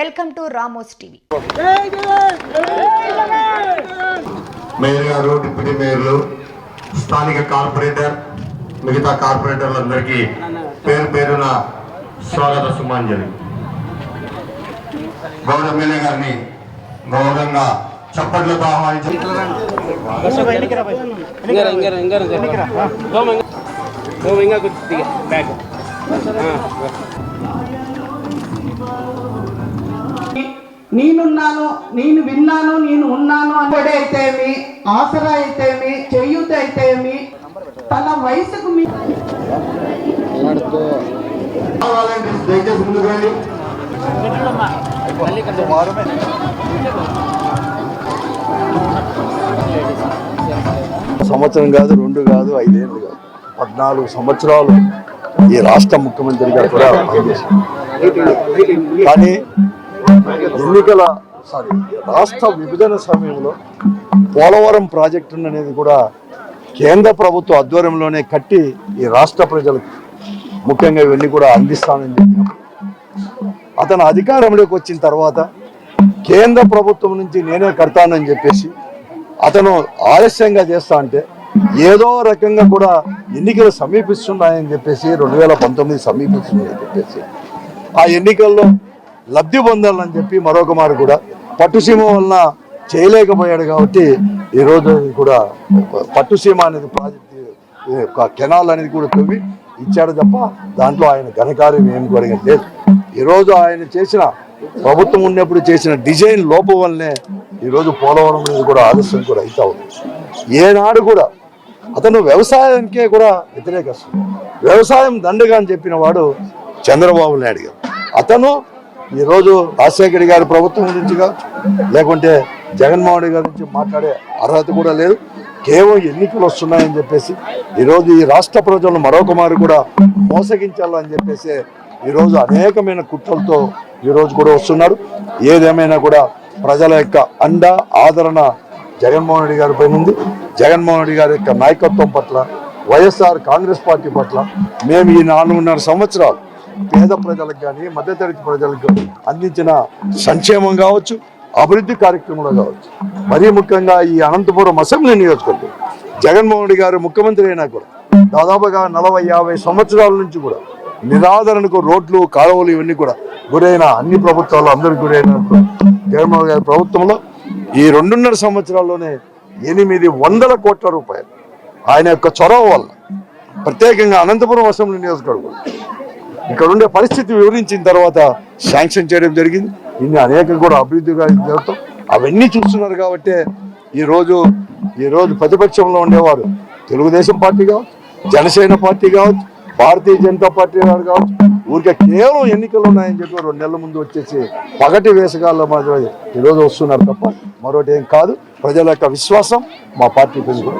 Welcome to Ramos TV. Mayor గారు deputy మేయర్లు స్థానిక కార్పొరేటర్ మిగతా కార్పొరేటర్లందరికీ పేరు పేరున స్వాగత సుమాంజలి. గౌరవ ఎమ్మెల్యే గారిని గౌరవంగా చప్పట్లతో ఆహ్వానించారు నేనున్నాను నేను విన్నాను నేను ఉన్నాను అని అయితేమి ఆసరా అయితేమి చేయూత అయితేమి తన వయసుకు మీ దయచేసి ముందుకు రండి సంవత్సరం కాదు రెండు కాదు ఐదేళ్ళు కాదు. పద్నాలుగు సంవత్సరాలు ఈ రాష్ట్ర ముఖ్యమంత్రిగా కూడా కానీ ఎన్నికల సారీ రాష్ట్ర విభజన సమయంలో పోలవరం ప్రాజెక్టు అనేది కూడా కేంద్ర ప్రభుత్వ ఆధ్వర్యంలోనే కట్టి ఈ రాష్ట్ర ప్రజలకు ముఖ్యంగా ఇవన్నీ కూడా అందిస్తానని చెప్పినప్పుడు అతను అధికారంలోకి వచ్చిన తర్వాత కేంద్ర ప్రభుత్వం నుంచి నేనే కడతానని చెప్పేసి అతను ఆలస్యంగా చేస్తా అంటే ఏదో రకంగా కూడా ఎన్నికలు సమీపిస్తున్నాయని చెప్పేసి రెండు వేల పంతొమ్మిది సమీపిస్తున్నాయని చెప్పేసి ఆ ఎన్నికల్లో లబ్ధి పొందాలని చెప్పి మరొక మారు కూడా పట్టుసీమ వలన చేయలేకపోయాడు కాబట్టి ఈరోజు కూడా పట్టుసీమ అనేది ప్రాజెక్ట్ కెనాల్ అనేది కూడా తవ్వి ఇచ్చాడు తప్ప దాంట్లో ఆయన ఘనకార్యం ఏమి కూడా లేదు. ఈరోజు ఆయన చేసిన ప్రభుత్వం ఉన్నప్పుడు చేసిన డిజైన్ లోపం వల్లనే ఈరోజు పోలవరం అనేది కూడా ఆలస్యం కూడా అవుతా ఉంది. ఏనాడు కూడా అతను వ్యవసాయానికే కూడా వ్యతిరేకస్తుంది వ్యవసాయం దండగా అని చెప్పిన వాడు చంద్రబాబు నాయుడు గారు. అతను ఈరోజు రాజశేఖర్ గారి ప్రభుత్వం గురించి కావచ్చు లేకుంటే జగన్మోహన్ రెడ్డి గారి నుంచి మాట్లాడే అర్హత కూడా లేదు. కేవలం ఎన్నికలు వస్తున్నాయని చెప్పేసి ఈరోజు ఈ రాష్ట్ర ప్రజలను మరొక మారు కూడా మోసగించాలని చెప్పేసి ఈరోజు అనేకమైన కుట్రలతో ఈరోజు కూడా వస్తున్నారు. ఏదేమైనా కూడా ప్రజల యొక్క అండ ఆదరణ జగన్మోహన్ రెడ్డి గారి పైన ఉంది. జగన్మోహన్ రెడ్డి గారి యొక్క నాయకత్వం పట్ల వైఎస్ఆర్ కాంగ్రెస్ పార్టీ పట్ల మేము ఈ నాలుగున్నర సంవత్సరాలు పేద ప్రజలకు కానీ మధ్యతరగతి ప్రజలకు అందించిన సంక్షేమం కావచ్చు అభివృద్ధి కార్యక్రమంలో కావచ్చు. మరీ ముఖ్యంగా ఈ అనంతపురం అసెంబ్లీ నియోజకవర్గం. జగన్మోహన్ రెడ్డి గారు ముఖ్యమంత్రి అయినా కూడా దాదాపుగా నలభై యాభై సంవత్సరాల నుంచి కూడా నిరాదరణకు రోడ్లు కాలువలు ఇవన్నీ కూడా గురైన అన్ని ప్రభుత్వాలు అందరికి గురైనప్పుడు జగన్మోహన్ గారి ప్రభుత్వంలో ఈ రెండున్నర సంవత్సరాల్లోనే ఎనిమిది వందల కోట్ల రూపాయలు ఆయన యొక్క చొరవ వల్ల ప్రత్యేకంగా అనంతపురం అసెంబ్లీ నియోజకవర్గం ఇక్కడ ఉండే పరిస్థితి వివరించిన తర్వాత శాంక్షన్ చేయడం జరిగింది. ఇన్ని అనేక కూడా అభివృద్ధిగా జరుగుతాం. అవన్నీ చూస్తున్నారు కాబట్టి ఈరోజు ఈరోజు ప్రతిపక్షంలో ఉండేవారు తెలుగుదేశం పార్టీ కావచ్చు జనసేన పార్టీ కావచ్చు భారతీయ జనతా పార్టీ వారు కావచ్చు ఊరికే కేవలం ఎన్నికలు ఉన్నాయని చెప్పి రెండు నెలల ముందు వచ్చేసి పగటి వేసగాళ్ళ మాదిరి ఈరోజు వస్తున్నారు తప్ప మరొకటి ఏం కాదు. ప్రజల యొక్క విశ్వాసం మా పార్టీ పెంచుకుంటుంది.